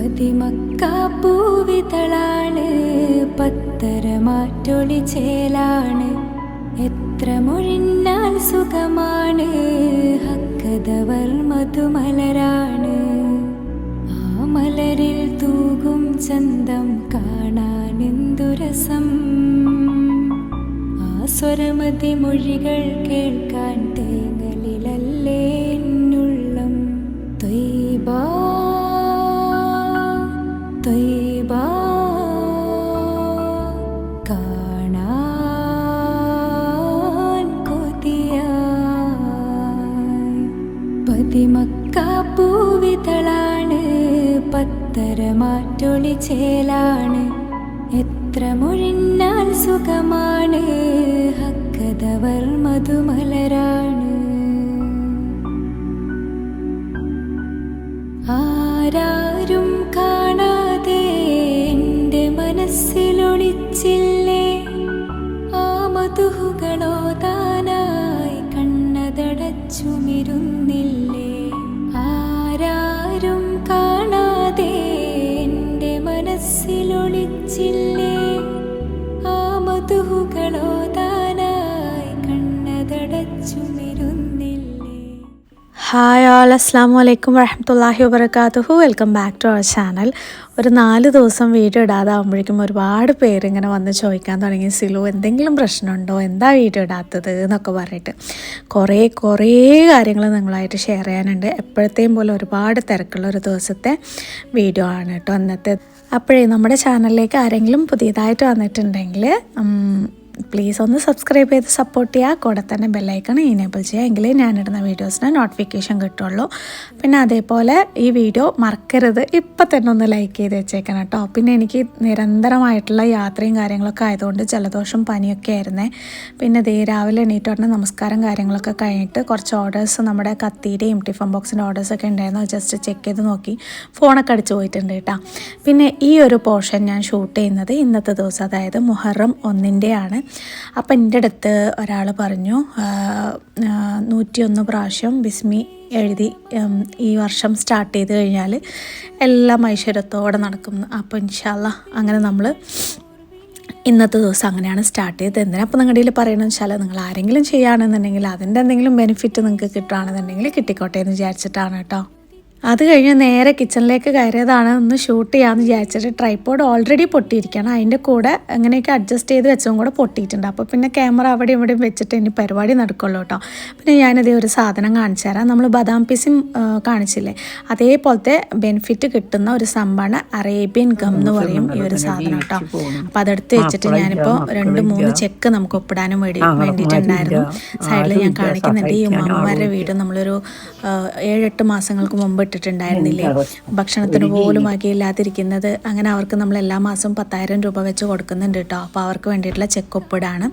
പതിമക്കാപ്പൂവിതളാണ് പത്തരമാറ്റൊളി ചേലാണ്. എത്ര മുഴിഞ്ഞാൽ സുഖമാണ് ഹക്കതവർ മധുമലരാണ്. ആ മലരിൽ തൂകും ചന്തം കാണാൻ ആ സ്വരമതി മൊഴികൾ കേൾക്കാൻ തേങ്ങലിലല്ലേ പത്തരമാറ്റൊളി ചേലാണ്. എത്ര മൊഴിഞ്ഞാൽ സുഖമാണ്. ഹക്കതവർ മധുമലരാണ്. ഹായ് ആൾ അസ്സാം വലൈക്കും വരഹമത്തല്ലാഹി വബർക്കാത്തുഹു welcome back to our channel ഒരു നാല് ദിവസം വീഡിയോ ഇടാതാകുമ്പോഴേക്കും ഒരുപാട് പേര് ഇങ്ങനെ വന്ന് ചോദിക്കാൻ തുടങ്ങി. സിലു എന്തെങ്കിലും പ്രശ്നമുണ്ടോ? എന്താ വീഡിയോ ഇടാത്തത് എന്നൊക്കെ പറഞ്ഞിട്ട്. കുറേ കുറേ കാര്യങ്ങൾ നിങ്ങളായിട്ട് ഷെയർ ചെയ്യാനുണ്ട്. എപ്പോഴത്തെയും പോലെ ഒരുപാട് തിരക്കുള്ള ഒരു ദിവസത്തെ വീഡിയോ ആണ് കേട്ടോ അന്നത്തെ അപ്പോഴേ നമ്മുടെ ചാനലിലേക്ക് ആരെങ്കിലും പുതിയതായിട്ട് വന്നിട്ടുണ്ടെങ്കിൽ പ്ലീസ് ഒന്ന് സബ്സ്ക്രൈബ് ചെയ്ത് സപ്പോർട്ട് ചെയ്യുക. കൂടെ തന്നെ ബെല്ലൈക്കൺ എനേബിൾ ചെയ്യുക. എങ്കിലേ ഞാനിടുന്ന വീഡിയോസിന് നോട്ടിഫിക്കേഷൻ കിട്ടുള്ളൂ. പിന്നെ അതേപോലെ ഈ വീഡിയോ മറക്കരുത്. ഇപ്പം തന്നെ ഒന്ന് ലൈക്ക് ചെയ്ത് വെച്ചേക്കണം കേട്ടോ പിന്നെ എനിക്ക് നിരന്തരമായിട്ടുള്ള യാത്രയും കാര്യങ്ങളൊക്കെ ആയതുകൊണ്ട് ജലദോഷം പനിയൊക്കെ ആയിരുന്നേ. പിന്നെ ദേ രാവിലെ എണീറ്റോടനെ നമസ്കാരം കാര്യങ്ങളൊക്കെ കഴിഞ്ഞിട്ട് കുറച്ച് ഓർഡേഴ്സ് നമ്മുടെ കത്തിയുടെയും ടിഫൻ ബോക്സിന്റെ ഓർഡേഴ്സൊക്കെ ഉണ്ടായിരുന്നു. ജസ്റ്റ് ചെക്ക് ചെയ്ത് നോക്കി. ഫോണൊക്കെ അടിച്ച് പോയിട്ടുണ്ട് കേട്ടോ പിന്നെ ഈ ഒരു പോർഷൻ ഞാൻ ഷൂട്ട് ചെയ്യുന്നത് ഇന്നത്തെ ദിവസം. അതായത് മുഹറം ഒന്നിന്റെയാണ് അപ്പം എന്റെ അടുത്ത് ഒരാൾ പറഞ്ഞു നൂറ്റിയൊന്ന് പ്രാവശ്യം ബിസ്മി എഴുതി ഈ വർഷം സ്റ്റാർട്ട് ചെയ്ത് കഴിഞ്ഞാൽ എല്ലാം ഐശ്വര്യത്തോടെ നടക്കുന്നു അപ്പോൾ ഇൻഷാല്ല അങ്ങനെ നമ്മൾ ഇന്നത്തെ ദിവസം അങ്ങനെയാണ് സ്റ്റാർട്ട് ചെയ്തത്. എന്തിനാ അപ്പോൾ നിങ്ങളുടെ കയ്യിൽ പറയണമെന്ന് വെച്ചാൽ നിങ്ങൾ ആരെങ്കിലും ചെയ്യുകയാണെന്നുണ്ടെങ്കിൽ അതിന്റെ എന്തെങ്കിലും ബെനിഫിറ്റ് നിങ്ങൾക്ക് കിട്ടുകയാണെന്നുണ്ടെങ്കിൽ കിട്ടിക്കോട്ടെ എന്ന് വിചാരിച്ചിട്ടാണ് കേട്ടോ. അത് കഴിഞ്ഞ് നേരെ കിച്ചണിലേക്ക് കയറിയതാണ് ഒന്ന് ഷൂട്ട് ചെയ്യാമെന്ന് വിചാരിച്ചിട്ട് ട്രൈപ്പോഡ് ഓൾറെഡി പൊട്ടിയിരിക്കണം അതിന്റെ കൂടെ അങ്ങനെയൊക്കെ അഡ്ജസ്റ്റ് ചെയ്ത് വെച്ചതും കൂടെ പൊട്ടിയിട്ടുണ്ട്. അപ്പോൾ പിന്നെ ക്യാമറ അവിടെ ഇവിടെയും വെച്ചിട്ട് ഇനി പരിപാടി നടക്കുള്ളൂ കേട്ടോ. പിന്നെ ഞാനിതേ ഒരു സാധനം കാണിച്ചു തരാം. നമ്മൾ ബദാം പീസും കാണിച്ചില്ലേ? അതേപോലത്തെ ബെനിഫിറ്റ് കിട്ടുന്ന ഒരു സംഭവമാണ് അറേബ്യൻ ഗം എന്ന് പറയും ഈ ഒരു സാധനം കേട്ടോ. അപ്പോൾ അതെടുത്ത് വെച്ചിട്ട് ഞാനിപ്പോൾ രണ്ട് മൂന്ന് ചെക്ക് നമുക്ക് ഒപ്പിടാനും വേണ്ടി വേണ്ടിയിട്ടുണ്ടായിരുന്നു. സൈഡിൽ ഞാൻ കാണിക്കുന്നുണ്ട്. ഈ ഉമ്മമാരുടെ വീട് നമ്മളൊരു ഏഴെട്ട് മാസങ്ങൾക്ക് മുമ്പ് ഇട്ടിട്ടുണ്ടായിരുന്നില്ലേ? ഭക്ഷണത്തിന് പോലും വകയില്ലാതിരിക്കുന്നത് അങ്ങനെ അവർക്ക് നമ്മൾ എല്ലാ മാസവും പത്തായിരം രൂപ വെച്ച് കൊടുക്കുന്നുണ്ട് കേട്ടോ. അപ്പോൾ അവർക്ക് വേണ്ടിയിട്ടുള്ള ചെക്ക് ഒപ്പിടാണ്.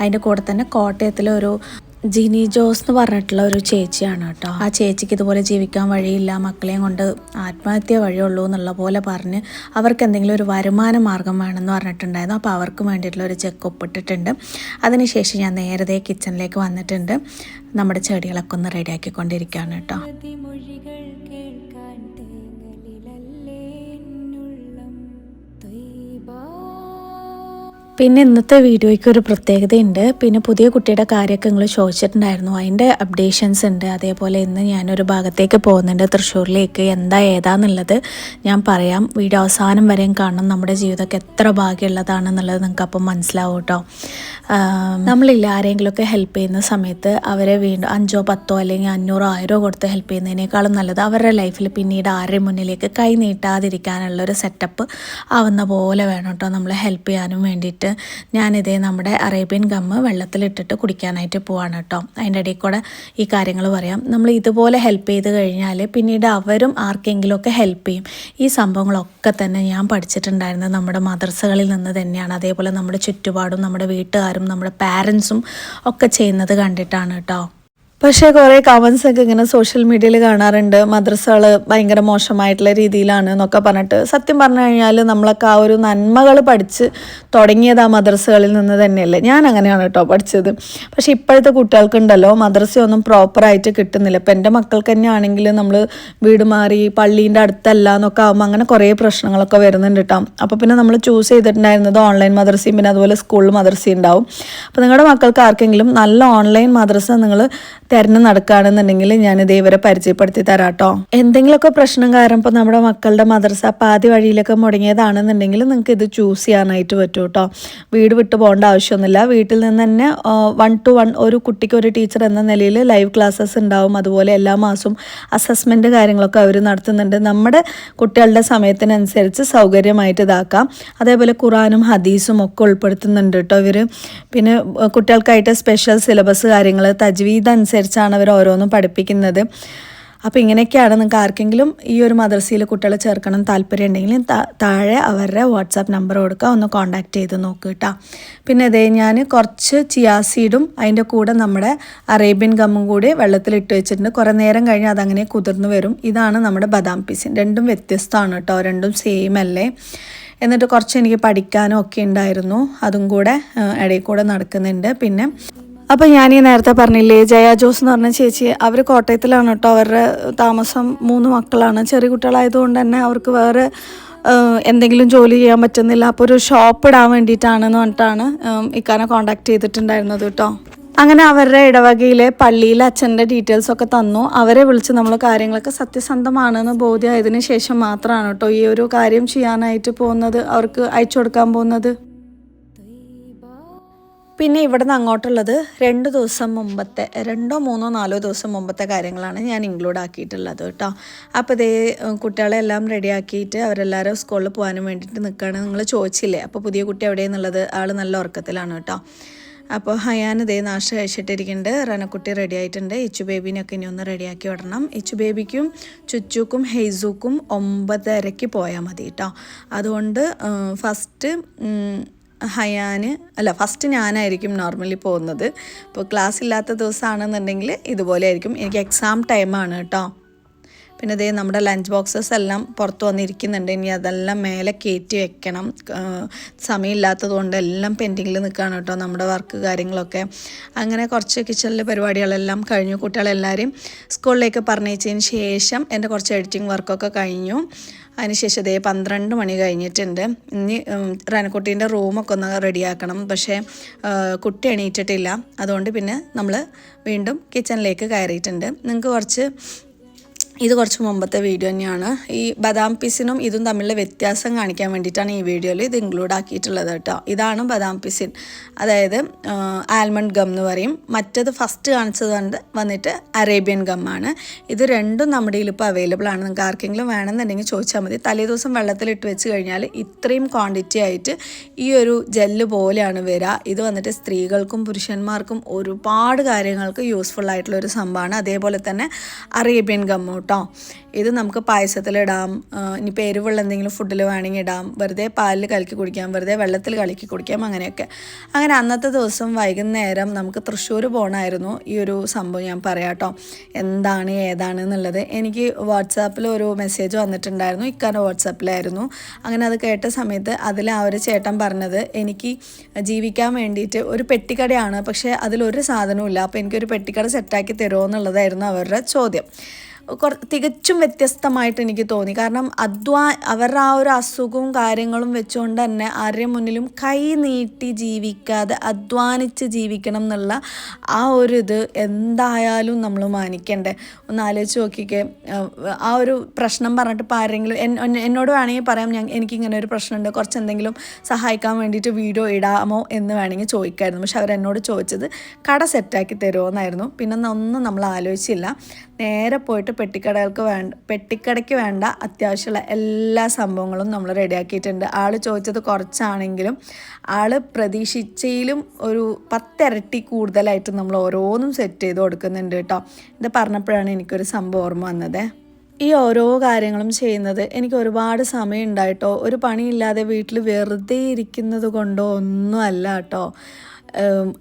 അതിന്റെ കൂടെ തന്നെ കോട്ടയത്തിലെ ഒരു ജിനി ജോസ് എന്ന് പറഞ്ഞിട്ടുള്ള ഒരു ചേച്ചിയാണ് കേട്ടോ. ആ ചേച്ചിക്ക് ഇതുപോലെ ജീവിക്കാൻ വഴിയില്ല. മക്കളെയും കൊണ്ട് ആത്മഹത്യ വഴിയുള്ളൂ എന്നുള്ള പോലെ പറഞ്ഞ് അവർക്ക് എന്തെങ്കിലും ഒരു വരുമാന മാർഗം വേണമെന്ന് പറഞ്ഞിട്ടുണ്ടായിരുന്നു. അപ്പോൾ അവർക്ക് വേണ്ടിയിട്ടുള്ള ഒരു ചെക്ക് ഒപ്പിട്ടിട്ടുണ്ട്. അതിനുശേഷം ഞാൻ നേരത്തെ കിച്ചണിലേക്ക് വന്നിട്ടുണ്ട്. നമ്മുടെ ചെടികളൊക്കെ ഒന്ന് റെഡിയാക്കിക്കൊണ്ടിരിക്കുകയാണ് കേട്ടോ. പിന്നെ ഇന്നത്തെ വീഡിയോയ്ക്ക് ഒരു പ്രത്യേകതയുണ്ട്. പിന്നെ പുതിയ കുട്ടിയുടെ കാര്യമൊക്കെ നിങ്ങൾ ചോദിച്ചിട്ടുണ്ടായിരുന്നു. അതിന്റെ അപ്ഡേഷൻസ് ഉണ്ട്. അതേപോലെ ഇന്ന് ഞാനൊരു ഭാഗത്തേക്ക് പോകുന്നുണ്ട്. തൃശ്ശൂരിലേക്ക് എന്താ ഏതാന്നുള്ളത് ഞാൻ പറയാം. വീഡിയോ അവസാനം വരെയും കാണണം. നമ്മുടെ ജീവിതമൊക്കെ എത്ര ഭാഗ്യമുള്ളതാണെന്നുള്ളത് നിങ്ങൾക്ക് അപ്പം മനസ്സിലാവും കേട്ടോ. നമ്മളില്ല ആരെങ്കിലുമൊക്കെ ഹെൽപ്പ് ചെയ്യുന്ന സമയത്ത് അവരെ വീണ്ടും അഞ്ചോ പത്തോ അല്ലെങ്കിൽ അഞ്ഞൂറോ ആയിരോ കൊടുത്ത് ഹെൽപ്പ് ചെയ്യുന്നതിനേക്കാളും നല്ലത് അവരുടെ ലൈഫിൽ പിന്നീട് ആരുടെയും മുന്നിലേക്ക് കൈ നീട്ടാതിരിക്കാനുള്ള ഒരു സെറ്റപ്പ് ആവുന്ന പോലെ വേണം കേട്ടോ നമ്മൾ ഹെൽപ്പ് ചെയ്യാനും വേണ്ടിയിട്ട്. ഞാനിതേ നമ്മുടെ അറേബ്യൻ ഗമ്മ് വെള്ളത്തിലിട്ടിട്ട് കുടിക്കാനായിട്ട് പോവാണ് കേട്ടോ. അതിന്റെ ഇടയിൽ കൂടെ ഈ കാര്യങ്ങൾ പറയാം. നമ്മൾ ഇതുപോലെ ഹെൽപ്പ് ചെയ്ത് കഴിഞ്ഞാൽ പിന്നീട് അവരും ആർക്കെങ്കിലുമൊക്കെ ഹെൽപ്പ് ചെയ്യും. ഈ സംഭവങ്ങളൊക്കെ തന്നെ ഞാൻ പഠിച്ചിട്ടുണ്ടായിരുന്നത് നമ്മുടെ മദർസകളിൽ നിന്ന് തന്നെയാണ്. അതേപോലെ നമ്മുടെ ചുറ്റുപാടും നമ്മുടെ വീട്ടുകാരും നമ്മുടെ പാരൻസും ഒക്കെ ചെയ്യുന്നത് കണ്ടിട്ടാണ് കേട്ടോ. പക്ഷേ കുറേ കമൻസ് ഒക്കെ ഇങ്ങനെ സോഷ്യൽ മീഡിയയിൽ കാണാറുണ്ട്. മദ്രസകൾ ഭയങ്കര മോശമായിട്ടുള്ള രീതിയിലാണ് എന്നൊക്കെ പറഞ്ഞിട്ട്. സത്യം പറഞ്ഞു കഴിഞ്ഞാൽ നമ്മളൊക്കെ ആ ഒരു നന്മകൾ പഠിച്ച് തുടങ്ങിയത് ആ മദ്രസകളിൽ നിന്ന് തന്നെയല്ലേ. ഞാൻ അങ്ങനെയാണ് കേട്ടോ പഠിച്ചത്. പക്ഷേ ഇപ്പോഴത്തെ കുട്ടികൾക്കുണ്ടല്ലോ മദ്രസയൊന്നും പ്രോപ്പറായിട്ട് കിട്ടുന്നില്ല. ഇപ്പം എന്റെ മക്കൾക്ക് തന്നെ ആണെങ്കിൽ നമ്മൾ വീട് മാറി പള്ളീന്റെ അടുത്തല്ല എന്നൊക്കെ ആകുമ്പോൾ അങ്ങനെ കുറേ പ്രശ്നങ്ങളൊക്കെ വരുന്നുണ്ട് കേട്ടോ അപ്പോൾ പിന്നെ നമ്മൾ ചൂസ് ചെയ്തിട്ടുണ്ടായിരുന്നത് ഓൺലൈൻ മദ്രസയും പിന്നെ അതുപോലെ സ്കൂളിൽ മദ്രസയും ഉണ്ടാവും. അപ്പോൾ നിങ്ങളുടെ മക്കൾക്ക് ആർക്കെങ്കിലും നല്ല ഓൺലൈൻ മദ്രസ നിങ്ങൾ തിരഞ്ഞു നടക്കുകയാണെന്നുണ്ടെങ്കിൽ ഞാൻ ഇതേവരെ പരിചയപ്പെടുത്തി തരാം കേട്ടോ എന്തെങ്കിലുമൊക്കെ പ്രശ്നം കാരണം ഇപ്പോൾ നമ്മുടെ മക്കളുടെ മദ്രസ പാതി വഴിയിലൊക്കെ മുടങ്ങിയതാണെന്നുണ്ടെങ്കിൽ നിങ്ങൾക്ക് ഇത് ചൂസ് ചെയ്യാനായിട്ട് പറ്റും കേട്ടോ വീട് വിട്ടു പോകേണ്ട ആവശ്യമൊന്നുമില്ല. വീട്ടിൽ നിന്ന് തന്നെ വൺ ടു വൺ ഒരു കുട്ടിക്ക് ഒരു ടീച്ചർ എന്ന നിലയിൽ ലൈവ് ക്ലാസ്സസ് ഉണ്ടാവും. അതുപോലെ എല്ലാ മാസവും അസസ്മെന്റ് കാര്യങ്ങളൊക്കെ അവർ നടത്തുന്നുണ്ട്. നമ്മുടെ കുട്ടികളുടെ സമയത്തിനനുസരിച്ച് സൗകര്യമായിട്ട് ഇതാക്കാം. അതേപോലെ ഖുറാനും ഹദീസും ഒക്കെ ഉൾപ്പെടുത്തുന്നുണ്ട് കേട്ടോ ഇവർ പിന്നെ കുട്ടികൾക്കായിട്ട് സ്പെഷ്യൽ സിലബസ് കാര്യങ്ങൾ തജ്വീദ് അനുസരിച്ചാണ് അവർ ഓരോന്നും പഠിപ്പിക്കുന്നത്. അപ്പോൾ ഇങ്ങനെയൊക്കെയാണ് നിങ്ങൾക്ക് ആർക്കെങ്കിലും ഈ ഒരു മദ്രസയിൽ കുട്ടികളെ ചേർക്കണം താല്പര്യം ഉണ്ടെങ്കിൽ താഴെ അവരുടെ വാട്സാപ്പ് നമ്പർ കൊടുക്കുക. ഒന്ന് കോൺടാക്റ്റ് ചെയ്ത് നോക്കുക കേട്ടോ. പിന്നെ ഇതേ ഞാൻ കുറച്ച് ചിയാസീഡും അതിന്റെ കൂടെ നമ്മുടെ അറേബ്യൻ ഗമ്മും കൂടി വെള്ളത്തിലിട്ട് വെച്ചിട്ടുണ്ട്. കുറേ നേരം കഴിഞ്ഞ് അതങ്ങനെ കുതിർന്ന് വരും. ഇതാണ് നമ്മുടെ ബദാം പീസിൻ രണ്ടും വ്യത്യസ്തമാണ് കേട്ടോ. രണ്ടും സെയിം അല്ലേ? എന്നിട്ട് കുറച്ച് എനിക്ക് പഠിക്കാനും ഒക്കെ ഉണ്ടായിരുന്നു. അതും കൂടെ ഇടയിൽ കൂടെ നടക്കുന്നുണ്ട്. പിന്നെ അപ്പോൾ ഞാൻ ഈ നേരത്തെ പറഞ്ഞില്ലേ ജയ ജോസ് എന്ന് പറഞ്ഞ ചേച്ചി അവർ കോട്ടയത്തിലാണ് കേട്ടോ. അവരുടെ താമസം മൂന്ന് മക്കളാണ്. ചെറിയ കുട്ടികളായതുകൊണ്ട് തന്നെ അവർക്ക് വേറെ എന്തെങ്കിലും ജോലി ചെയ്യാൻ പറ്റുന്നില്ല. അപ്പോൾ ഒരു ഷോപ്പ് ഇടാൻ വേണ്ടിയിട്ടാണെന്ന് പറഞ്ഞിട്ടാണ് ഇക്കാനെ കോണ്ടാക്ട് ചെയ്തിട്ടുണ്ടായിരുന്നത് കേട്ടോ. അങ്ങനെ അവരുടെ ഇടവകയിലെ പള്ളിയിൽ അച്ഛന്റെ ഡീറ്റെയിൽസ് ഒക്കെ തന്നു. അവരെ വിളിച്ച് നമ്മൾ കാര്യങ്ങളൊക്കെ സത്യസന്ധമാണെന്ന് ബോധ്യമായതിനു ശേഷം മാത്രമാണ് കേട്ടോ ഈ ഒരു കാര്യം ചെയ്യാനായിട്ട് പോകുന്നത്. അവർക്ക് അയച്ചു കൊടുക്കാൻ പോകുന്നത്. പിന്നെ ഇവിടെ നിന്ന് അങ്ങോട്ടുള്ളത് രണ്ട് ദിവസം മുമ്പത്തെ രണ്ടോ മൂന്നോ നാലോ ദിവസം മുമ്പത്തെ കാര്യങ്ങളാണ് ഞാൻ ഇൻക്ലൂഡ് ആക്കിയിട്ടുള്ളത് കേട്ടോ. അപ്പോൾ ഇതേ കുട്ടികളെല്ലാം റെഡിയാക്കിയിട്ട് അവരെല്ലാവരും സ്കൂളിൽ പോകാനും വേണ്ടിയിട്ട് നിൽക്കുകയാണ് നിങ്ങൾ ചോദിച്ചില്ലേ? അപ്പോൾ പുതിയ കുട്ടി എവിടെയെന്നുള്ളത്? ആൾ നല്ല ഉറക്കത്തിലാണ് കേട്ടോ. അപ്പോൾ ഹയാൻ ഇതേ നാശ കഴിച്ചിട്ടിരിക്കുന്നുണ്ട്. റനക്കുട്ടി റെഡി ആയിട്ടുണ്ട്. ഇച്ചു ബേബിനെയൊക്കെ ഇനി ഒന്ന് റെഡിയാക്കി വിടണം. ഇച്ചു ബേബിക്കും ചുച്ചുക്കും ഹെയ്സുക്കും ഒമ്പതരയ്ക്ക് പോയാൽ മതി കേട്ടോ. അതുകൊണ്ട് ഫസ്റ്റ് ഹയാന് അല്ല ഫസ്റ്റ് ഞാനായിരിക്കും നോർമലി പോകുന്നത്. ഇപ്പോൾ ക്ലാസ് ഇല്ലാത്ത ദിവസമാണെന്നുണ്ടെങ്കിൽ ഇതുപോലെ ആയിരിക്കും എനിക്ക് എക്സാം ടൈമാണ് കേട്ടോ. പിന്നെ ഇതേ നമ്മുടെ ലഞ്ച് ബോക്സസ് എല്ലാം പുറത്ത് വന്നിരിക്കുന്നുണ്ട്. ഇനി അതെല്ലാം മേലെ കയറ്റി വെക്കണം. സമയമില്ലാത്തത് കൊണ്ട് എല്ലാം പെൻഡിങ്ങിൽ നിൽക്കുകയാണ് കേട്ടോ നമ്മുടെ വർക്ക് കാര്യങ്ങളൊക്കെ. അങ്ങനെ കുറച്ച് കിച്ചണിലെ പരിപാടികളെല്ലാം കഴിഞ്ഞു. കുട്ടികളെല്ലാവരും സ്കൂളിലേക്ക് പറഞ്ഞയച്ചതിന് ശേഷം എന്റെ കുറച്ച് എഡിറ്റിംഗ് വർക്കൊക്കെ കഴിഞ്ഞു. അതിനുശേഷം ഇതേ പന്ത്രണ്ട് മണി കഴിഞ്ഞിട്ടുണ്ട്. ഇനി റനക്കുട്ടീന്റെ റൂമൊക്കെ ഒന്ന് റെഡിയാക്കണം പക്ഷേ കുട്ടി എണീറ്റിട്ടില്ല. അതുകൊണ്ട് പിന്നെ നമ്മൾ വീണ്ടും കിച്ചണിലേക്ക് കയറിയിട്ടുണ്ട്. നിങ്ങൾക്ക് കുറച്ച് ഇത് കുറച്ച് മുമ്പത്തെ വീഡിയോ തന്നെയാണ്. ഈ ബദാം പിസിനും ഇതും തമ്മിലുള്ള വ്യത്യാസം കാണിക്കാൻ വേണ്ടിയിട്ടാണ് ഈ വീഡിയോയിൽ ഇത് ഇൻക്ലൂഡ് ആക്കിയിട്ടുള്ളത് കേട്ടോ. ഇതാണ് ബദാം പിസിൻ. അതായത് ആൽമണ്ട് ഗം എന്ന് പറയും. മറ്റത് ഫസ്റ്റ് കാണിച്ചത് വന്നിട്ട് അറേബ്യൻ ആണ്. ഇത് രണ്ടും നമ്മുടെ ഇപ്പോൾ അവൈലബിൾ ആണ്. നിങ്ങൾക്ക് ആർക്കെങ്കിലും വേണമെന്നുണ്ടെങ്കിൽ ചോദിച്ചാൽ മതി. തലേ ദിവസം വെള്ളത്തിലിട്ട് വെച്ച് കഴിഞ്ഞാൽ ഇത്രയും ക്വാണ്ടിറ്റി ആയിട്ട് ഈ ഒരു ജെല്ല് പോലെയാണ് വരിക ഇത് വന്നിട്ട് സ്ത്രീകൾക്കും പുരുഷന്മാർക്കും ഒരുപാട് കാര്യങ്ങൾക്ക് യൂസ്ഫുൾ ആയിട്ടുള്ള ഒരു സംഭവമാണ്. അതേപോലെ തന്നെ അറേബ്യൻ ഗമ്മ് കേട്ടോ. ഇത് നമുക്ക് പായസത്തിലിടാം ഇനി ഇനിയിപ്പോൾ എരിവുള്ള എന്തെങ്കിലും ഫുഡിൽ വേണമെങ്കിൽ ഇടാം. വെറുതെ പാലിൽ കലക്കി കുടിക്കാം. വെറുതെ വെള്ളത്തിൽ കലക്കി കുടിക്കാം അങ്ങനെയൊക്കെ. അങ്ങനെ അന്നത്തെ ദിവസം വൈകുന്നേരം നമുക്ക് തൃശ്ശൂർ പോകണമായിരുന്നു ഈ ഒരു സംഭവം ഞാൻ പറയാം കേട്ടോ. എന്താണ് ഏതാണ് എന്നുള്ളത്. എനിക്ക് വാട്സാപ്പിൽ ഒരു മെസ്സേജ് വന്നിട്ടുണ്ടായിരുന്നു. ഇക്കാന്റെ വാട്സാപ്പിലായിരുന്നു. അങ്ങനെ അത് കേട്ട സമയത്ത് അതിൽ ആ ഒരു ചേട്ടൻ പറഞ്ഞത് എനിക്ക് ജീവിക്കാൻ വേണ്ടിയിട്ട് ഒരു പെട്ടിക്കടയാണ്. പക്ഷേ അതിലൊരു സാധനവും ഇല്ല. അപ്പോൾ എനിക്കൊരു പെട്ടിക്കട സെറ്റാക്കി തരുമോ എന്നുള്ളതായിരുന്നു അവരുടെ ചോദ്യം. തികച്ചും വ്യത്യസ്തമായിട്ട് എനിക്ക് തോന്നി. കാരണം അധ്വാ അവരുടെ ആ ഒരു അസുഖവും കാര്യങ്ങളും വെച്ചുകൊണ്ട് തന്നെ ആരുടെ മുന്നിലും കൈ നീട്ടി ജീവിക്കാതെ അധ്വാനിച്ച് ജീവിക്കണം എന്നുള്ള ആ ഒരു ഇത് എന്തായാലും നമ്മൾ മാനിക്കണ്ടേ. ഒന്ന് ആലോചിച്ച് നോക്കിക്കേ. ആ ഒരു പ്രശ്നം പറഞ്ഞിട്ട് ഇപ്പോൾ ആരെങ്കിലും എന്നോട് വേണമെങ്കിൽ പറയാം. ഞാൻ എനിക്കിങ്ങനെ ഒരു പ്രശ്നമുണ്ട്. കുറച്ച് എന്തെങ്കിലും സഹായിക്കാൻ വേണ്ടിയിട്ട് വീഡിയോ ഇടാമോ എന്ന് വേണമെങ്കിൽ ചോദിക്കായിരുന്നു. പക്ഷെ അവരെന്നോട് ചോദിച്ചത് കട സെറ്റാക്കി തരുമോ എന്നായിരുന്നു പിന്നെ ഒന്നും നമ്മൾ ആലോചിച്ചില്ല. നേരെ പോയിട്ട് പെട്ടിക്കടകൾക്ക് വേണ്ട പെട്ടിക്കടയ്ക്ക് വേണ്ട അത്യാവശ്യമുള്ള എല്ലാ സംഭവങ്ങളും നമ്മൾ റെഡിയാക്കിയിട്ടുണ്ട്. ആൾ ചോദിച്ചത് കുറച്ചാണെങ്കിലും ആൾ പ്രതീക്ഷിച്ചതിലും ഒരു പത്തിരട്ടി കൂടുതലായിട്ട് നമ്മൾ ഓരോന്നും സെറ്റ് ചെയ്ത് കൊടുക്കുന്നുണ്ട് കേട്ടോ. ഇത് പറഞ്ഞപ്പോഴാണ് എനിക്കൊരു സംഭവം ഓർമ്മ വന്നത്. ഈ ഓരോ കാര്യങ്ങളും ചെയ്യുന്നത് എനിക്ക് ഒരുപാട് സമയം ഉണ്ടായിട്ടോ ഒരു പണിയില്ലാതെ വീട്ടിൽ വെറുതെ ഇരിക്കുന്നത് കൊണ്ടോ ഒന്നും അല്ല കേട്ടോ.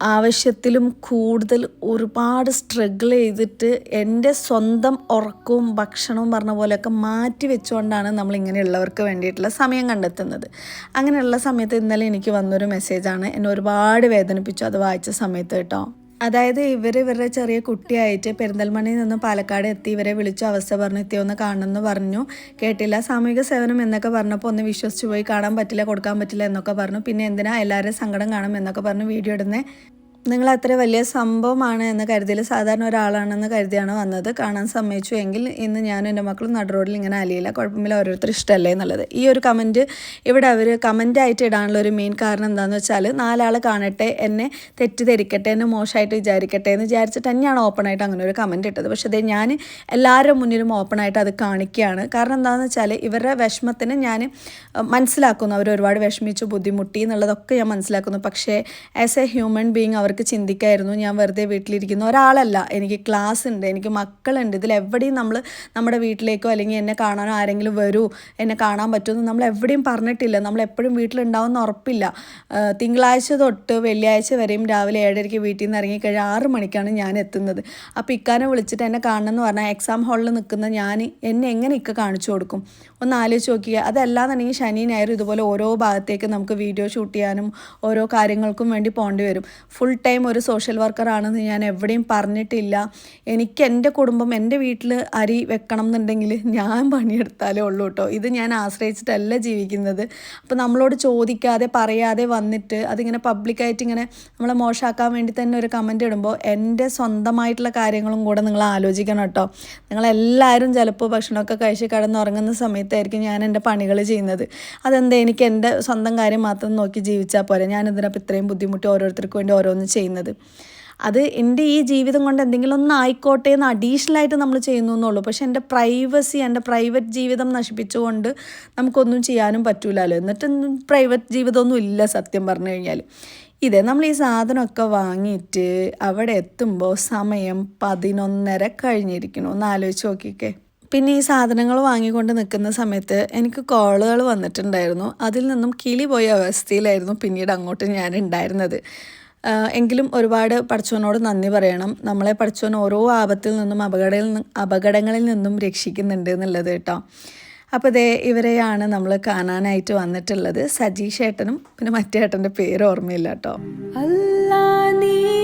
ആവശ്യത്തിലും കൂടുതൽ ഒരുപാട് സ്ട്രഗിൾ ചെയ്തിട്ട് എന്റെ സ്വന്തം ഉറക്കവും ഭക്ഷണവും പറഞ്ഞ പോലെയൊക്കെ മാറ്റി വെച്ചുകൊണ്ടാണ് നമ്മൾ ഇങ്ങനെയുള്ളവർക്ക് വേണ്ടിയിട്ടുള്ള സമയം കണ്ടെത്തുന്നത്. അങ്ങനെയുള്ള സമയത്ത് ഇന്നലെ എനിക്ക് വന്നൊരു മെസ്സേജാണ് എന്നെ ഒരുപാട് വേദനിപ്പിച്ചു. അത് വായിച്ച സമയത്ത് കേട്ടോ. അതായത് ഇവർ ഇവരുടെ ചെറിയ കുട്ടിയായിട്ട് പെരിന്തൽമണ്ണയിൽ നിന്ന് പാലക്കാട് എത്തി ഇവരെ വിളിച്ചു അവസ്ഥ പറഞ്ഞു എത്തിയൊന്ന് കാണണമെന്ന് പറഞ്ഞു. കേട്ടില്ല. സാമൂഹിക സേവനം എന്നൊക്കെ പറഞ്ഞപ്പോൾ ഒന്ന് വിശ്വസിച്ച് പോയി കാണാൻ പറ്റില്ല കൊടുക്കാൻ പറ്റില്ല എന്നൊക്കെ പറഞ്ഞു. പിന്നെ എന്തിനാ എല്ലാവരും സങ്കടം കാണും എന്നൊക്കെ പറഞ്ഞു വീഡിയോ ഇടുന്നേ. നിങ്ങൾ അത്ര വലിയ സംഭവമാണ് എന്ന് കരുതിയിൽ സാധാരണ ഒരാളാണെന്ന് കരുതിയാണ് വന്നത്. കാണാൻ സമ്മതിച്ചു എങ്കിൽ ഇന്ന് ഞാനും എന്റെ മക്കളും നട റോഡിൽ ഇങ്ങനെ അലിയില്ല. കുഴപ്പമില്ല ഓരോരുത്തർ ഇഷ്ടമല്ലേ എന്നുള്ളത്. ഈ ഒരു കമന്റ് ഇവിടെ അവർ കമന്റായിട്ട് ഇടാനുള്ള ഒരു മെയിൻ കാരണം എന്താണെന്ന് വെച്ചാൽ നാലാൾ കാണട്ടെ എന്നെ തെറ്റിദ്ധരിക്കട്ടെ എന്നെ മോശമായിട്ട് വിചാരിക്കട്ടെ എന്ന് വിചാരിച്ചിട്ട് തന്നെയാണ് ഓപ്പണായിട്ട് അങ്ങനെ ഒരു കമന്റ് ഇട്ടത്. പക്ഷേ അതേ ഞാൻ എല്ലാവരുടെ മുന്നിലും ഓപ്പണായിട്ട് അത് കാണിക്കുകയാണ്. കാരണം എന്താണെന്ന് വെച്ചാൽ ഇവരുടെ വിഷമത്തിന് ഞാൻ മനസ്സിലാക്കുന്നു. അവർ ഒരുപാട് വിഷമിച്ചു ബുദ്ധിമുട്ടി എന്നുള്ളതൊക്കെ ഞാൻ മനസ്സിലാക്കുന്നു. പക്ഷേ ആസ് എ ഹ്യൂമൻ ബീങ് അവർക്ക് ചിന്തിക്കായിരുന്നു ഞാൻ വെറുതെ വീട്ടിലിരിക്കുന്ന. ഒരാളല്ല എനിക്ക് ക്ലാസ് ഉണ്ട് എനിക്ക് മക്കളുണ്ട്. ഇതിൽ എവിടെയും നമ്മൾ നമ്മുടെ വീട്ടിലേക്കോ അല്ലെങ്കിൽ എന്നെ കാണാനോ ആരെങ്കിലും വരൂ എന്നെ കാണാൻ പറ്റുമെന്ന് നമ്മൾ എവിടെയും പറഞ്ഞിട്ടില്ല. നമ്മൾ എപ്പോഴും വീട്ടിലുണ്ടാവുമെന്ന് ഉറപ്പില്ല. തിങ്കളാഴ്ച തൊട്ട് വെള്ളിയാഴ്ച വരെയും രാവിലെ ഏഴരയ്ക്ക് വീട്ടിൽ നിന്ന് ഇറങ്ങിക്കഴിഞ്ഞാൽ ആറ് മണിക്കാണ് ഞാൻ എത്തുന്നത്. അപ്പോൾ ഇക്കാനെ വിളിച്ചിട്ട് എന്നെ കാണണമെന്ന് പറഞ്ഞാൽ എക്സാം ഹാളിൽ നിൽക്കുന്ന ഞാൻ എന്നെ എങ്ങനെ ഇക്ക കാണിച്ചു കൊടുക്കും? ഒന്ന് ആലോചിച്ച് നോക്കിയ അതല്ലാന്നുണ്ടെങ്കിൽ ശനി ഞായർ ഇതുപോലെ ഓരോ ഭാഗത്തേക്ക് നമുക്ക് വീഡിയോ ഷൂട്ട് ചെയ്യാനും ഓരോ കാര്യങ്ങൾക്കും വേണ്ടി പോകേണ്ടി വരും. ഫുൾ ടൈം ഒരു സോഷ്യൽ വർക്കറാണെന്ന് ഞാൻ എവിടെയും പറഞ്ഞിട്ടില്ല. എനിക്ക് എന്റെ കുടുംബം എന്റെ വീട്ടിൽ അരി വെക്കണം എന്നുണ്ടെങ്കിൽ ഞാൻ പണിയെടുത്താലേ ഉള്ളൂ കേട്ടോ. ഇത് ഞാൻ ആശ്രയിച്ചിട്ടല്ല ജീവിക്കുന്നത്. അപ്പോൾ നമ്മളോട് ചോദിക്കാതെ പറയാതെ വന്നിട്ട് അതിങ്ങനെ പബ്ലിക്കായിട്ട് ഇങ്ങനെ നമ്മളെ മോശമാക്കാൻ വേണ്ടി തന്നെ ഒരു കമന്റ് ഇടുമ്പോൾ എന്റെ സ്വന്തമായിട്ടുള്ള കാര്യങ്ങളും കൂടെ നിങ്ങൾ ആലോചിക്കണം കേട്ടോ. നിങ്ങളെല്ലാവരും ചിലപ്പോൾ ഭക്ഷണമൊക്കെ കഴിച്ച് കിടന്നുറങ്ങുന്ന സമയത്തായിരിക്കും ഞാൻ എന്റെ പണികൾ ചെയ്യുന്നത്. അതെന്താ എനിക്ക് എന്റെ സ്വന്തം കാര്യം മാത്രം നോക്കി ജീവിച്ചാൽ പോരെ. ഞാനിതിനപ്പോൾ ഇത്രയും ബുദ്ധിമുട്ടി ഓരോരുത്തർക്ക് വേണ്ടി ഓരോന്ന് ചെയ്യുന്നത്. അത് എന്റെ ഈ ജീവിതം കൊണ്ട് എന്തെങ്കിലും ഒന്ന് ആയിക്കോട്ടെ എന്ന് അഡീഷണൽ ആയിട്ട് നമ്മൾ ചെയ്യുന്നു എന്നുള്ളൂ. പക്ഷെ എന്റെ പ്രൈവസി എന്റെ പ്രൈവറ്റ് ജീവിതം നശിപ്പിച്ചുകൊണ്ട് നമുക്കൊന്നും ചെയ്യാനും പറ്റൂലല്ലോ എന്നിട്ട് പ്രൈവറ്റ് ജീവിതമൊന്നും ഇല്ല സത്യം പറഞ്ഞു കഴിഞ്ഞാൽ. ഇതേ നമ്മൾ ഈ സാധനമൊക്കെ വാങ്ങിയിട്ട് അവിടെ എത്തുമ്പോൾ സമയം പതിനൊന്നര കഴിഞ്ഞിരിക്കണം ഒന്ന് ആലോചിച്ച് നോക്കിക്കേ. പിന്നെ ഈ സാധനങ്ങൾ വാങ്ങിക്കൊണ്ട് നിൽക്കുന്ന സമയത്ത് എനിക്ക് കോളുകൾ വന്നിട്ടുണ്ടായിരുന്നു. അതിൽ നിന്നും കിളി പോയ അവസ്ഥയിലായിരുന്നു പിന്നീട് അങ്ങോട്ട് ഞാൻ ഉണ്ടായിരുന്നത്. എങ്കിലും ഒരുപാട് പഠിച്ചവനോട് നന്ദി പറയണം. നമ്മളെ പഠിച്ചവൻ ഓരോ ആപത്തിൽ നിന്നും നിന്നും അപകടങ്ങളിൽ നിന്നും രക്ഷിക്കുന്നുണ്ട് എന്നുള്ളത് കേട്ടോ. അപ്പോൾ ദേ ഇവരെയാണ് നമ്മൾ കാണാനായിട്ട് വന്നിട്ടുള്ളത്. സജീഷ് ഏട്ടനും പിന്നെ മറ്റേ ഏട്ടന്റെ പേര് ഓർമ്മയില്ല കേട്ടോ. അല്ലാ നീയല്ലാതെ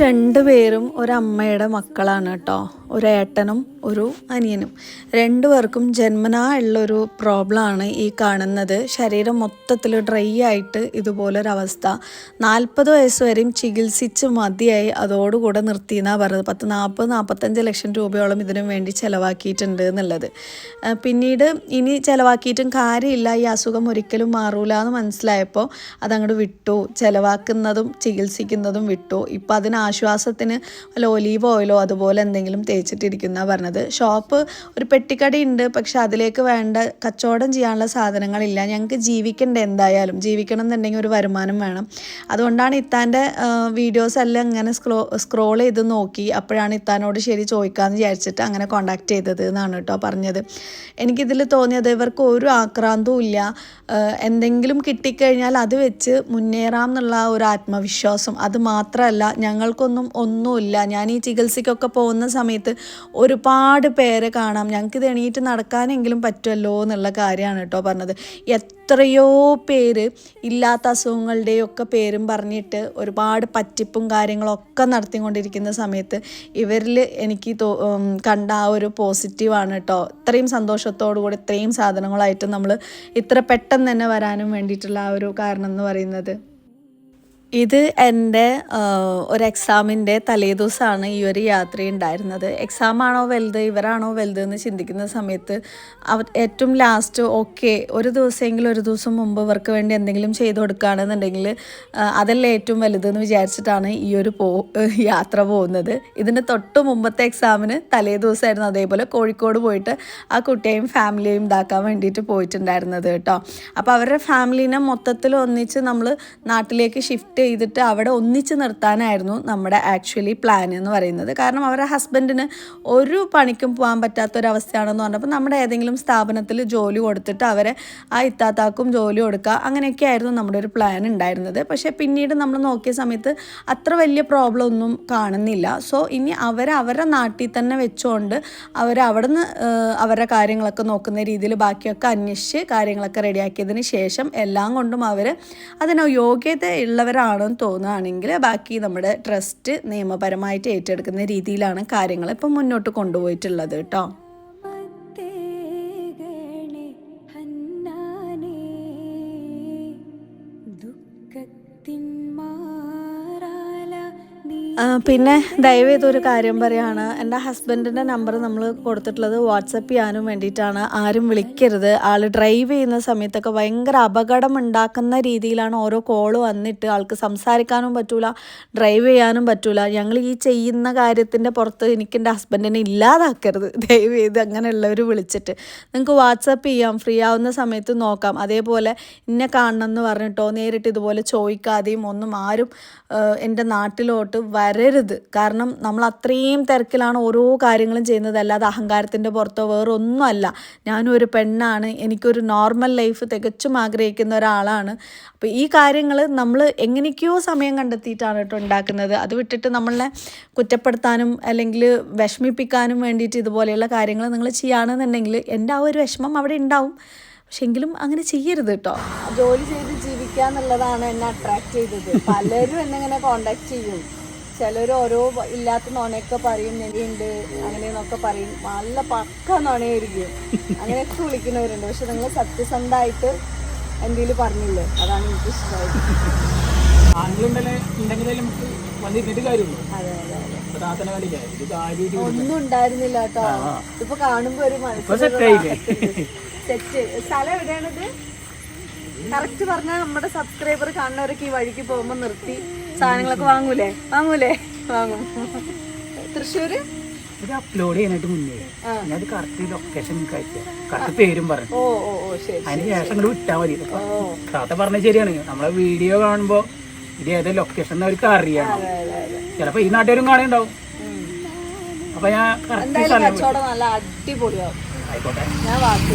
രണ്ടുപേരും ഒരമ്മയുടെ മക്കളാണ് കേട്ടോ. ഒരു ഏട്ടനും ഒരു അനിയനും. രണ്ടു രണ്ടുപേർക്കും ജന്മനാ ഉള്ളൊരു പ്രോബ്ലമാണ് ഈ കാണുന്നത്. ശരീരം മൊത്തത്തിൽ ഡ്രൈ ആയിട്ട് ഇതുപോലൊരവസ്ഥ. നാൽപ്പത് വയസ്സ് വരെയും ചികിത്സിച്ച് മതിയായി അതോടുകൂടെ നിർത്തി എന്നാണ് പറഞ്ഞത് പത്ത് നാൽപ്പത് നാൽപ്പത്തഞ്ച് ലക്ഷം രൂപയോളം ഇതിനു വേണ്ടി ചിലവാക്കിയിട്ടുണ്ട് എന്നുള്ളത്. പിന്നീട് ഇനി ചിലവാക്കിയിട്ടും കാര്യമില്ല. ഈ അസുഖം ഒരിക്കലും മാറൂല എന്ന് മനസ്സിലായപ്പോൾ അതങ്ങോട്ട് വിട്ടു. ചിലവാക്കുന്നതും ചികിത്സിക്കുന്നതും വിട്ടു. ഇപ്പം അതിന് ആശ്വാസത്തിന് വല്ല ഒലീവ് ഓയിലോ അതുപോലെ എന്തെങ്കിലും തേച്ച് കഴിച്ചിട്ടിരിക്കുന്ന പറഞ്ഞത്. ഷോപ്പ് ഒരു പെട്ടിക്കട ഉണ്ട് പക്ഷെ അതിലേക്ക് വേണ്ട കച്ചവടം ചെയ്യാനുള്ള സാധനങ്ങളില്ല. ഞങ്ങൾക്ക് ജീവിക്കേണ്ട എന്തായാലും. ജീവിക്കണം എന്നുണ്ടെങ്കിൽ ഒരു വരുമാനം വേണം. അതുകൊണ്ടാണ് ഇത്താന്റെ വീഡിയോസ് എല്ലാം ഇങ്ങനെ സ്ക്രോ സ്ക്രോൾ ചെയ്ത് നോക്കി. അപ്പോഴാണ് ഇത്താനോട് ശരി ചോദിക്കാമെന്ന് വിചാരിച്ചിട്ട് അങ്ങനെ കോണ്ടാക്ട് ചെയ്തത് എന്നാണ് കേട്ടോ പറഞ്ഞത്. എനിക്കിതിൽ തോന്നിയത് ഇവർക്ക് ഒരു ആക്രാന്തവും ഇല്ല. എന്തെങ്കിലും കിട്ടിക്കഴിഞ്ഞാൽ അത് വെച്ച് മുന്നേറാം എന്നുള്ള ഒരു ആത്മവിശ്വാസം. അത് മാത്രമല്ല ഞങ്ങൾക്കൊന്നും ഒന്നുമില്ല. ഞാൻ ഈ ചികിത്സയ്ക്കൊക്കെ പോകുന്ന സമയത്ത് ഒരുപാട് പേരെ കാണാം. ഞങ്ങൾക്ക് എണീറ്റ് നടക്കാനെങ്കിലും പറ്റുമല്ലോ എന്നുള്ള കാര്യമാണ് കേട്ടോ പറഞ്ഞത്. എത്രയോ പേര് ഇല്ലാത്ത അസുഖങ്ങളുടെയൊക്കെ പേരും പറഞ്ഞിട്ട് ഒരുപാട് പറ്റിപ്പും കാര്യങ്ങളൊക്കെ നടത്തിക്കൊണ്ടിരിക്കുന്ന സമയത്ത് ഇവരിൽ എനിക്ക് തോ കണ്ട ആ ഒരു പോസിറ്റീവാണ് കേട്ടോ. ഇത്രയും സന്തോഷത്തോടു കൂടി ഇത്രയും സാധനങ്ങളായിട്ട് നമ്മൾ ഇത്ര പെട്ടെന്ന് തന്നെ വരാനും വേണ്ടിയിട്ടുള്ള ആ ഒരു കാരണം എന്ന് പറയുന്നത്. ഇത് എന്റെ ഒരു എക്സാമിന്റെ തലേദിവസമാണ് ഈ ഒരു യാത്ര ഉണ്ടായിരുന്നത്. എക്സാമാണോ വലുത് ഇവരാണോ വലുത് എന്ന് ചിന്തിക്കുന്ന സമയത്ത് ഏറ്റവും ലാസ്റ്റ് ഓക്കെ ഒരു ദിവസമെങ്കിലും ഒരു ദിവസം മുമ്പ് ഇവർക്ക് വേണ്ടി എന്തെങ്കിലും ചെയ്തു കൊടുക്കുകയാണെന്നുണ്ടെങ്കിൽ അതല്ലേ ഏറ്റവും വലുത് എന്ന് വിചാരിച്ചിട്ടാണ് ഈ ഒരു പോ യാത്ര പോകുന്നത്. ഇതിന്റെ തൊട്ട് മുമ്പത്തെ എക്സാമിന് തലേ ദിവസമായിരുന്നു അതേപോലെ കോഴിക്കോട് പോയിട്ട് ആ കുട്ടിയെയും ഫാമിലിയെയും ഇതാക്കാൻ വേണ്ടിയിട്ട് പോയിട്ടുണ്ടായിരുന്നത് കേട്ടോ. അപ്പോൾ അവരുടെ ഫാമിലീനെ മൊത്തത്തിൽ ഒന്നിച്ച് നമ്മൾ നാട്ടിലേക്ക് ഷിഫ്റ്റ് ചെയ്തിട്ട് അവിടെ ഒന്നിച്ച് നിർത്താനായിരുന്നു നമ്മുടെ ആക്ച്വലി പ്ലാൻ എന്ന് പറയുന്നത്. കാരണം അവരുടെ ഹസ്ബൻഡിന് ഒരു പണിക്കും പോകാൻ പറ്റാത്തൊരവസ്ഥയാണെന്ന് പറഞ്ഞപ്പോൾ നമ്മുടെ ഏതെങ്കിലും സ്ഥാപനത്തിൽ ജോലി കൊടുത്തിട്ട് അവരെ ആ ഇത്താത്താക്കും ജോലി കൊടുക്കുക അങ്ങനെയൊക്കെ ആയിരുന്നു നമ്മുടെ ഒരു പ്ലാൻ ഉണ്ടായിരുന്നത്. പക്ഷേ പിന്നീട് നമ്മൾ നോക്കിയ സമയത്ത് അത്ര വലിയ പ്രോബ്ലം ഒന്നും കാണുന്നില്ല. സോ ഇനി അവരെ അവരുടെ നാട്ടിൽ തന്നെ വെച്ചുകൊണ്ട് അവർ നിന്ന് അവരുടെ കാര്യങ്ങളൊക്കെ നോക്കുന്ന രീതിയിൽ ബാക്കിയൊക്കെ അന്വേഷിച്ച് കാര്യങ്ങളൊക്കെ റെഡിയാക്കിയതിന് ശേഷം എല്ലാം കൊണ്ടും അവർ അതിന് യോഗ്യത ഉള്ളവരാണെന്ന് തോന്നുകയാണെങ്കിൽ ബാക്കി നമ്മുടെ ട്രസ്റ്റ് നിയമപരമായിട്ട് ഏറ്റെടുക്കുന്ന രീതിയിലാണ് കാര്യങ്ങൾ ഇപ്പം മുന്നോട്ട് കൊണ്ടുപോയിട്ടുള്ളത് കേട്ടോ. പിന്നെ ദയവ് ഒരു കാര്യം പറയാണ്. എന്റെ ഹസ്ബൻഡിന്റെ നമ്പർ നമ്മൾ കൊടുത്തിട്ടുള്ളത് വാട്സപ്പ് ചെയ്യാനും വേണ്ടിയിട്ടാണ്. ആരും വിളിക്കരുത്. ആൾ ഡ്രൈവ് ചെയ്യുന്ന സമയത്തൊക്കെ ഭയങ്കര അപകടം ഉണ്ടാക്കുന്ന രീതിയിലാണ് ഓരോ കോൾ വന്നിട്ട്. ആൾക്ക് സംസാരിക്കാനും പറ്റൂല ഡ്രൈവ് ചെയ്യാനും പറ്റൂല. ഞങ്ങൾ ഈ ചെയ്യുന്ന കാര്യത്തിന്റെ പുറത്ത് എനിക്ക് എന്റെ ഹസ്ബൻഡിനെ ഇല്ലാതാക്കരുത്. ദയവ് ചെയ്ത് അങ്ങനെയുള്ളവർ വിളിച്ചിട്ട്. നിങ്ങൾക്ക് വാട്സപ്പ് ചെയ്യാം ഫ്രീ ആവുന്ന സമയത്ത് നോക്കാം. അതേപോലെ ഇന്നെ കാണണം എന്ന് പറഞ്ഞിട്ടോ നേരിട്ട് ഇതുപോലെ ചോദിക്കാതെയും ഒന്നും ആരും എന്റെ നാട്ടിലോട്ട് വരരുത്. കാരണം നമ്മൾ അത്രയും തിരക്കിലാണ് ഓരോ കാര്യങ്ങളും ചെയ്യുന്നത്. അല്ലാതെ അഹങ്കാരത്തിന്റെ പുറത്തോ വേറെ ഒന്നുമല്ല ഞാനും ഒരു പെണ്ണാണ്. എനിക്കൊരു നോർമൽ ലൈഫ് തികച്ചും ആഗ്രഹിക്കുന്ന ഒരാളാണ്. അപ്പോൾ ഈ കാര്യങ്ങൾ നമ്മൾ എങ്ങനെയൊക്കെയോ സമയം കണ്ടെത്തിയിട്ടാണ് കേട്ടോ ഉണ്ടാക്കുന്നത്. അത് വിട്ടിട്ട് നമ്മളെ കുറ്റപ്പെടുത്താനും അല്ലെങ്കിൽ വിഷമിപ്പിക്കാനും വേണ്ടിയിട്ട് ഇതുപോലെയുള്ള കാര്യങ്ങൾ നിങ്ങൾ ചെയ്യുകയാണെന്നുണ്ടെങ്കിൽ എന്റെ ആ ഒരു വിഷമം അവിടെ ഉണ്ടാവും. പക്ഷെ എങ്കിലും അങ്ങനെ ചെയ്യരുത് കേട്ടോ. ജോലി ചെയ്ത് ജീവിക്കുക എന്നുള്ളതാണ് എന്നെ അട്രാക്ട് ചെയ്തത്. പലരും എന്നെങ്ങനെ കോണ്ടാക്ട് ചെയ്യും. ചിലർ ഓരോ ഇല്ലാത്ത നുണയൊക്കെ പറയും നെല്ലിയുണ്ട് അങ്ങനെയെന്നൊക്കെ പറയും. നല്ല പക്ക നുണയായിരിക്കും. അങ്ങനെയൊക്കെ വിളിക്കുന്നവരുണ്ട്. പക്ഷെ നിങ്ങൾ സത്യസന്ധമായിട്ട് എന്തെങ്കിലും പറഞ്ഞില്ലേ? അതാണ് എനിക്ക് ഇഷ്ടമായത്. ഒന്നും ഉണ്ടായിരുന്നില്ല കേട്ടോ. ഇപ്പൊ കാണുമ്പോ ഒരു മനസ്സിലായി? സെറ്റ് സ്ഥലം എവിടെയാണിത്? കറക്റ്റ് പറഞ്ഞാൽ നമ്മുടെ സബ്സ്ക്രൈബർ കാണുന്നവരൊക്കെ ഈ വഴിക്ക് പോകുമ്പോൾ നിർത്തി സാധനങ്ങളൊക്കെ വാങ്ങൂലേ? വാങ്ങൂലേ? വാങ്ങും. തൃശ്ശൂര്? ഇത് അപ്ലോഡ് ചെയ്യാനായിട്ട് മുന്നേ. ഞാൻ അത് കറക്റ്റ് ലൊക്കേഷൻ നിങ്ങൾക്ക് അയക്കാം കറക്റ്റ് പേരും പറഞ്ഞു. ഓ ഓ ഓ ശരി അതിന് ശേഷം ഇങ്ങോട്ട് വിട്ടാൽ മതി. താത്ത പറഞ്ഞ ശരിയാണ്. നമ്മളെ വീഡിയോ കാണുമ്പോ ഇത് ഏത് ലൊക്കേഷൻ അവർക്ക് അറിയാം ചിലപ്പോ ഈ നാട്ടുകാരും കാണുന്നുണ്ടാവും. അപ്പൊ ഞാൻ കറക്റ്റ് സ്ഥലം ആയിക്കോട്ടെ. ഞാൻ വാക്ക്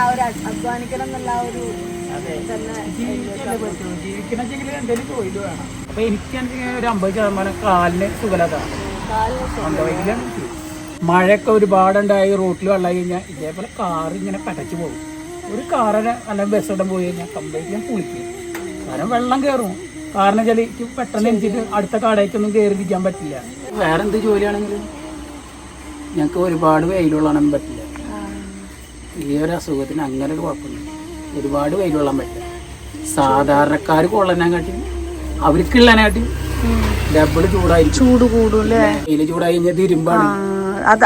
ആ ഒരു അധ്വാനിക്കണം എന്നുള്ള ഒരു തന്നെ ജീവിക്കല്ലേ പറ്റൂ. ജീവിക്കണമെങ്കിൽ എന്തെങ്കിലും തൊഴിൽ വേണം. അപ്പൊ എനിക്ക് ഒരു അമ്പത് ശതമാനം കാലിന് സുഖലതാണ് മഴയൊക്കെ ഒരുപാടുണ്ടായി റോട്ടിൽ വെള്ളമായി കഴിഞ്ഞാൽ ഇതേപോലെ കാർ ഇങ്ങനെ പടച്ചു പോകും. ഒരു കാറിന് അല്ലെങ്കിൽ ബസ് ഇടം പോയി കഴിഞ്ഞാൽ കംപ്ലീറ്റ് ഞാൻ കുളിക്കും. കാരണം വെള്ളം കയറും കാരണം വെച്ചാൽ എനിക്ക് പെട്ടെന്ന് എനിച്ചിട്ട് അടുത്ത കടയ്ക്കൊന്നും കയറി ഇരിക്കാൻ പറ്റില്ല. വേറെ എന്ത് ജോലിയാണെങ്കിലും ഞങ്ങൾക്ക് ഒരുപാട് വെയിലുള്ളാൻ പറ്റില്ല. ഈ ഒരു അസുഖത്തിന് അങ്ങനെ ഒരു കുഴപ്പമില്ല. ഒരുപാട് വെയിൽ കൊള്ളാൻ പറ്റില്ല സാധാരണക്കാർ കൊള്ളനാകാട്ടി അവർക്കുള്ളതിനാട്ടി ഡബിൾ ചൂടായി. ചൂട് കൂടും അല്ലേ വെയിൽ ചൂടായി കഴിഞ്ഞാൽ തിരുമ്പാണ്.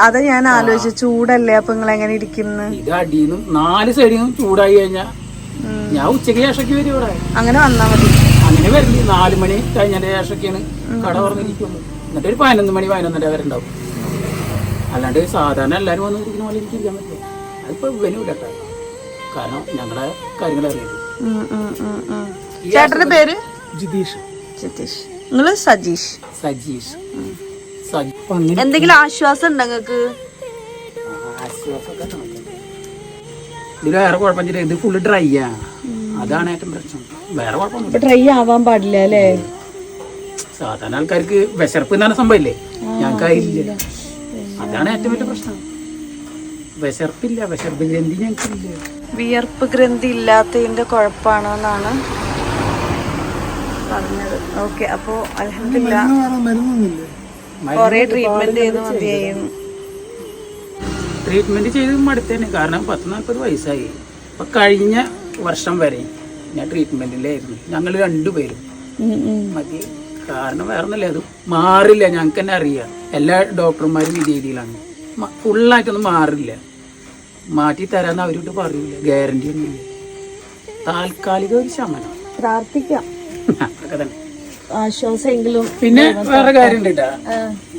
അത് ഞാൻ ആലോചിച്ചു ചൂടല്ലേ? അപ്പൊ നിങ്ങൾ എങ്ങനെ ഇരിക്കുന്നു? ഇത് അടിയിന്നും നാല് സൈഡിൽ നിന്നും ചൂടായി കഴിഞ്ഞാൽ ഞാൻ ഉച്ചയ്ക്ക് ശേഷം വരും ഇവിടെ. അങ്ങനെ വന്നാ മതി. അങ്ങനെ വരില്ല നാല് മണി കഴിഞ്ഞതിന്റെ ശേഷമൊക്കെയാണ് കട തുറന്നിരിക്കുന്നത് എന്നിട്ട് ഒരു പതിനൊന്ന് മണി പതിനൊന്നര വരെ ഉണ്ടാവും. അല്ലാണ്ട് സാധാരണ എല്ലാവരും വന്ന് ഇരിക്കുന്ന പോലെ ഇരിക്കാൻ പറ്റില്ല. അതിപ്പോൾ ഇവനും ഇല്ല കേട്ടോ കാരണം ഞങ്ങളെ കാര്യങ്ങൾ അറിയാം ചേട്ടന്റെ പേര്? ജിതീഷ്. ജിതീഷ്. നിങ്ങൾ സജീഷ്. സജീഷ്. എന്തെങ്കിലും ആശ്വാസം ഉണ്ടോ നിങ്ങക്ക്. ഇതിൽ വേറെ കുഴപ്പമില്ല. ഇത് ഫുള്ള് ഡ്രൈയാ അതാണ് ഏറ്റവും പ്രശ്നം. വേറെ കുഴപ്പമൊന്നുമില്ല. ഡ്രൈ ആവാൻ പാടില്ല അല്ലേ? സാധാരണ ആൾക്കാർക്ക് വിശർപ്പ് എന്നാണ് സംഭവമില്ലേ ഞങ്ങൾക്ക് അതില്ല അതാണ് ഏറ്റവും വലിയ പ്രശ്നം. വിശർപ്പില്ല വിശർപ്പ് ഗ്രന്ഥി ഞങ്ങൾക്കില്ല വിയർപ്പ് ഗ്രന്ഥി ഇല്ലാത്തതിന്റെ കുഴപ്പമാണെന്നാണ് പറഞ്ഞത്. ഓക്കെ അപ്പോ അലഹമില്ല കൊറേ ട്രീറ്റ്മെന്റ് ചെയ്ത് മതിയായിരുന്നു ട്രീറ്റ്മെന്റ് ചെയ്ത് മടുത്തേനെ കാരണം പത്ത് നാൽപ്പത് വയസ്സായി. അപ്പൊ കഴിഞ്ഞ വർഷം വരെ ഞാൻ ട്രീറ്റ്മെന്റിലായിരുന്നു ഞങ്ങൾ രണ്ടുപേരും മതി. കാരണം വേറെ ഒന്നുമില്ല അത് മാറില്ല. ഞങ്ങൾക്ക് തന്നെ അറിയാം. എല്ലാ ഡോക്ടർമാരും ഈ രീതിയിലാണ്. ഫുള്ളായിട്ടൊന്നും മാറില്ല. മാറ്റി തരാന്ന് അവരോട് പറയില്ല ഗ്യാരണ്ടി ഒന്നുമില്ല. താൽക്കാലിക ഒരു ശമനം. പ്രാർത്ഥിക്കാം. അതൊക്കെ തന്നെ. ആശ്വാസമെങ്കിലും പിന്നെ വേറെ കാര്യം ഉണ്ട് കേട്ടാ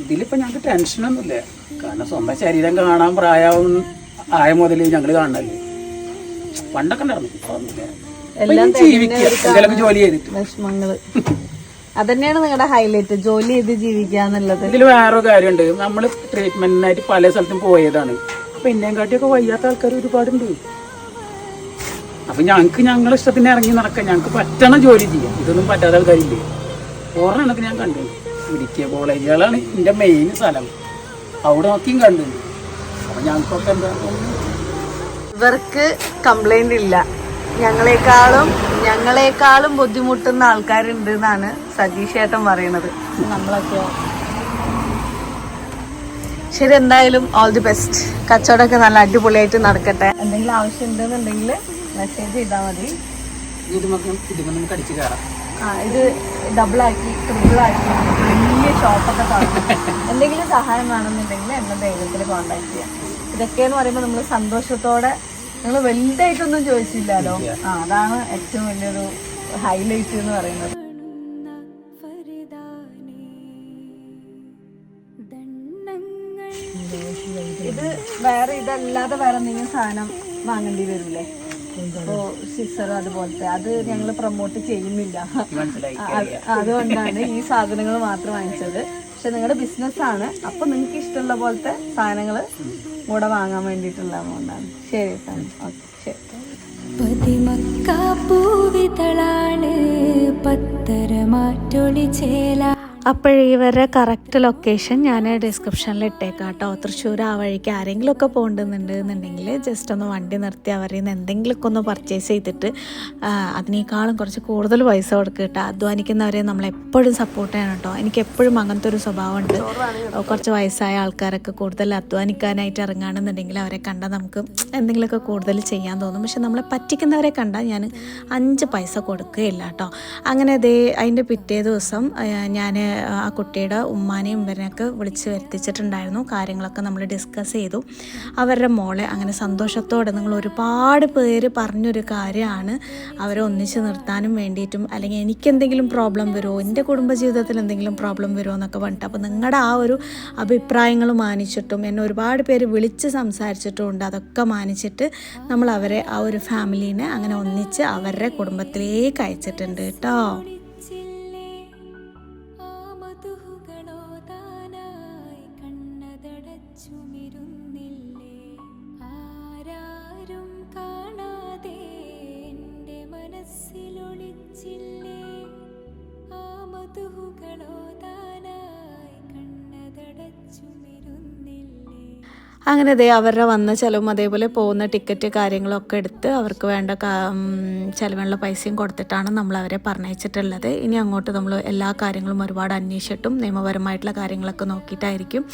ഇതിലിപ്പോ ഞങ്ങൾക്ക് ടെൻഷനൊന്നുമില്ല. കാരണം സ്വന്തം ശരീരം കാണാൻ പ്രായവും ആയ മുതൽ ഞങ്ങൾ കാണണല്ലേ. പണ്ടൊക്കെ ഉണ്ടായിരുന്നു. ഇപ്പൊ ജീവിക്കുക ജോലി ചെയ്തിട്ട്. വിഷമങ്ങൾ. അതന്നെയാണ് നിങ്ങളുടെ ഹൈലൈറ്റ് ജോലി ചെയ്ത് ജീവിക്കാന്നുള്ളത് ഇതിൽ വേറൊരു കാര്യമുണ്ട്. നമ്മൾ ട്രീറ്റ്മെന്റിനായിട്ട് പല സ്ഥലത്തും പോയതാണ്. അപ്പൊ എന്നെയും കാട്ടിയൊക്കെ വയ്യാത്ത ആൾക്കാർ ഒരുപാടുണ്ട്. അപ്പൊ ഞങ്ങൾക്ക് ഞങ്ങളെ ഇഷ്ടത്തിന് ഇറങ്ങി നടക്കാം. ഞങ്ങൾക്ക് പറ്റണ ജോലി ചെയ്യാം. ഇതൊന്നും പറ്റാത്ത ആൾക്കാരില്ലേ? ഒരെണ്ണത്തിന് ഞാൻ കണ്ടു. ഇടുക്കിയ കോളേജുകളാണ് എന്റെ മെയിൻ സ്ഥലം. അവിടെ നോക്കിയും കണ്ടു. അപ്പൊ ഞങ്ങൾക്കൊക്കെ എന്താ? ഇവർക്ക് കംപ്ലൈന്റ് ഇല്ല. ഞങ്ങളെക്കാളും ഞങ്ങളെക്കാളും ബുദ്ധിമുട്ടുന്ന ആൾക്കാരുണ്ട് എന്നാണ് സജീഷ് ഏട്ടൻ പറയണത് നമ്മളൊക്കെ ശരി എന്തായാലും ഓൾ ദി ബെസ്റ്റ് കച്ചവടമൊക്കെ നല്ല അടിപൊളിയായിട്ട് നടക്കട്ടെ. എന്തെങ്കിലും ആവശ്യം ഉണ്ടെന്നുണ്ടെങ്കിൽ മെസ്സേജ് ചെയ്താൽ മതി. ഇത് നമുക്ക് ഇതിൽ അടിച്ചു കയറാം ആ ഇത് ഡബിൾ ആക്കി ട്രിപ്പിൾ ആക്കി വലിയ ഷോപ്പൊക്കെ തുടങ്ങി എന്തെങ്കിലും സഹായം വേണമെന്നുണ്ടെങ്കിൽ എന്നെ ധൈര്യത്തിൽ കോണ്ടാക്ട് ചെയ്യാം. ഇതൊക്കെയെന്ന് പറയുമ്പോൾ നമ്മൾ സന്തോഷത്തോടെ നിങ്ങൾ വലുതായിട്ടൊന്നും ചോദിച്ചില്ലല്ലോ ആ അതാണ് ഏറ്റവും വലിയൊരു ഹൈലൈറ്റ് എന്ന് പറയുന്നത്. ഇത് വേറെ ഇതല്ലാതെ വേറെ എന്തെങ്കിലും സാധനം വാങ്ങേണ്ടി വരില്ലേ ഇപ്പോ സിസർ അതുപോലത്തെ. അത് ഞങ്ങൾ പ്രൊമോട്ട് ചെയ്യുന്നില്ല. അതുകൊണ്ടാണ് ഈ സാധനങ്ങൾ മാത്രം വാങ്ങിച്ചത്. പക്ഷെ നിങ്ങളുടെ ബിസിനസ് ആണ്. അപ്പൊ നിങ്ങൾക്ക് ഇഷ്ടമുള്ള പോലത്തെ സാധനങ്ങൾ കൂടെ വാങ്ങാൻ വേണ്ടിയിട്ടുള്ളതുകൊണ്ടാണ് ശരി ഓക്കെ ശരി. പതിമക്കാപ്പൂവിതളാണ് പത്തരമാറ്റൊളി ചേല അപ്പോഴേ ഇവരുടെ കറക്റ്റ് ലൊക്കേഷൻ ഞാൻ ഡിസ്ക്രിപ്ഷനിൽ ഇട്ടേക്കാം കേട്ടോ തൃശ്ശൂർ ആ വഴിക്ക് ആരെങ്കിലുമൊക്കെ പോകേണ്ടുന്നുണ്ട് എന്നുണ്ടെങ്കിൽ ജസ്റ്റ് ഒന്ന് വണ്ടി നിർത്തി അവരിൽ നിന്ന് എന്തെങ്കിലുമൊക്കെ ഒന്ന് പർച്ചേസ് ചെയ്തിട്ട് അതിനേക്കാളും കുറച്ച് കൂടുതൽ പൈസ കൊടുക്കുക കേട്ടോ. അധ്വാനിക്കുന്നവരെ നമ്മൾ എപ്പോഴും സപ്പോർട്ട് ചെയ്യണം കേട്ടോ. എനിക്ക് എപ്പോഴും അങ്ങനത്തെ ഒരു സ്വഭാവമുണ്ട്. കുറച്ച് വയസ്സായ ആൾക്കാരൊക്കെ കൂടുതൽ അധ്വാനിക്കാനായിട്ട് ഇറങ്ങുകയാണെന്നുണ്ടെങ്കിൽ അവരെ കണ്ടാൽ നമുക്ക് എന്തെങ്കിലുമൊക്കെ കൂടുതൽ ചെയ്യാൻ തോന്നും. പക്ഷെ നമ്മളെ പറ്റിക്കുന്നവരെ കണ്ടാൽ ഞാൻ അഞ്ച് പൈസ കൊടുക്കുകയില്ല കേട്ടോ. അങ്ങനെ അതേ അതിന്റെ പിറ്റേ ദിവസം ഞാൻ ആ കുട്ടിയുടെ ഉമ്മാനെയും ഇവരെയൊക്കെ വിളിച്ച് വരുത്തിച്ചിട്ടുണ്ടായിരുന്നു. കാര്യങ്ങളൊക്കെ നമ്മൾ ഡിസ്കസ് ചെയ്തു. അവരുടെ മോളെ അങ്ങനെ സന്തോഷത്തോടെ നിങ്ങൾ ഒരുപാട് പേര് പറഞ്ഞൊരു കാര്യമാണ്. അവരെ ഒന്നിച്ച് നിർത്താനും വേണ്ടിയിട്ടും അല്ലെങ്കിൽ എനിക്കെന്തെങ്കിലും പ്രോബ്ലം വരുമോ? എന്റെ കുടുംബജീവിതത്തിൽ എന്തെങ്കിലും പ്രോബ്ലം വരുമോ എന്നൊക്കെ പറഞ്ഞിട്ട്. അപ്പോൾ നിങ്ങളുടെ ആ ഒരു അഭിപ്രായങ്ങൾ മാനിച്ചിട്ടും എന്നെ ഒരുപാട് പേര് വിളിച്ച് സംസാരിച്ചിട്ടുമുണ്ട് അതൊക്കെ മാനിച്ചിട്ട് നമ്മൾ അവരെ ആ ഒരു ഫാമിലീനെ അങ്ങനെ ഒന്നിച്ച് അവരുടെ കുടുംബത്തിലേക്ക് അയച്ചിട്ടുണ്ട് കേട്ടോ. আজ মেরুন അങ്ങനെ ദേ അവരുടെ വന്ന ചിലവും അതേപോലെ പോകുന്ന ടിക്കറ്റ് കാര്യങ്ങളൊക്കെ എടുത്ത് അവർക്ക് വേണ്ട ചിലവിനുള്ള പൈസയും കൊടുത്തിട്ടാണ് നമ്മൾ അവരെ പറഞ്ഞയച്ചിട്ടുള്ളത്. ഇനി അങ്ങോട്ട് നമ്മൾ എല്ലാ കാര്യങ്ങളും ഒരുപാട് അന്വേഷിച്ചിട്ടും നിയമപരമായിട്ടുള്ള കാര്യങ്ങളൊക്കെ നോക്കിയിട്ടായിരിക്കും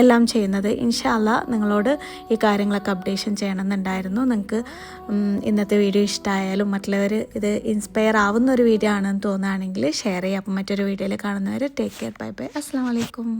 എല്ലാം ചെയ്യുന്നത്. ഇൻഷാല്ല നിങ്ങളോട് ഈ കാര്യങ്ങളൊക്കെ അപ്ഡേഷൻ ചെയ്യണമെന്നുണ്ടായിരുന്നു. നിങ്ങൾക്ക് ഇന്നത്തെ വീഡിയോ ഇഷ്ടമായാലും മറ്റുള്ളവർ ഇത് ഇൻസ്പയർ ആവുന്ന ഒരു വീഡിയോ ആണെന്ന് തോന്നുകയാണെങ്കിൽ ഷെയർ ചെയ്യാം അപ്പം മറ്റൊരു വീഡിയോയിൽ കാണുന്നവർ ടേക്ക് കെയർ ബൈ ബൈ അസ്സാം വലൈക്കും